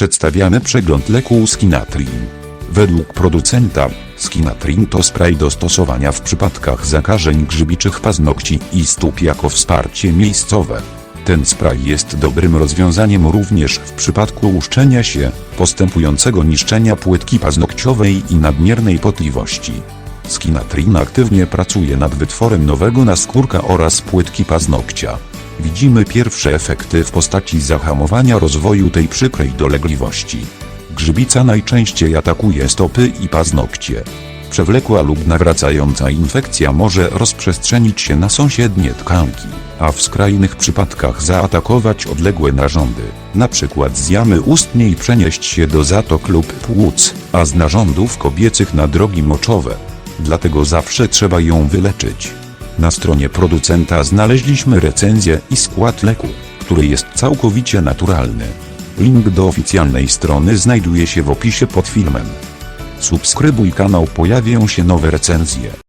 Przedstawiamy przegląd leku Skinatrin. Według producenta, Skinatrin to spray do stosowania w przypadkach zakażeń grzybiczych paznokci i stóp jako wsparcie miejscowe. Ten spray jest dobrym rozwiązaniem również w przypadku łuszczenia się, postępującego niszczenia płytki paznokciowej i nadmiernej potliwości. Skinatrin aktywnie pracuje nad wytworem nowego naskórka oraz płytki paznokcia. Widzimy pierwsze efekty w postaci zahamowania rozwoju tej przykrej dolegliwości. Grzybica najczęściej atakuje stopy i paznokcie. Przewlekła lub nawracająca infekcja może rozprzestrzenić się na sąsiednie tkanki, a w skrajnych przypadkach zaatakować odległe narządy, np. z jamy ustnej przenieść się do zatok lub płuc, a z narządów kobiecych na drogi moczowe. Dlatego zawsze trzeba ją wyleczyć. Na stronie producenta znaleźliśmy recenzję i skład leku, który jest całkowicie naturalny. Link do oficjalnej strony znajduje się w opisie pod filmem. Subskrybuj kanał, pojawią się nowe recenzje.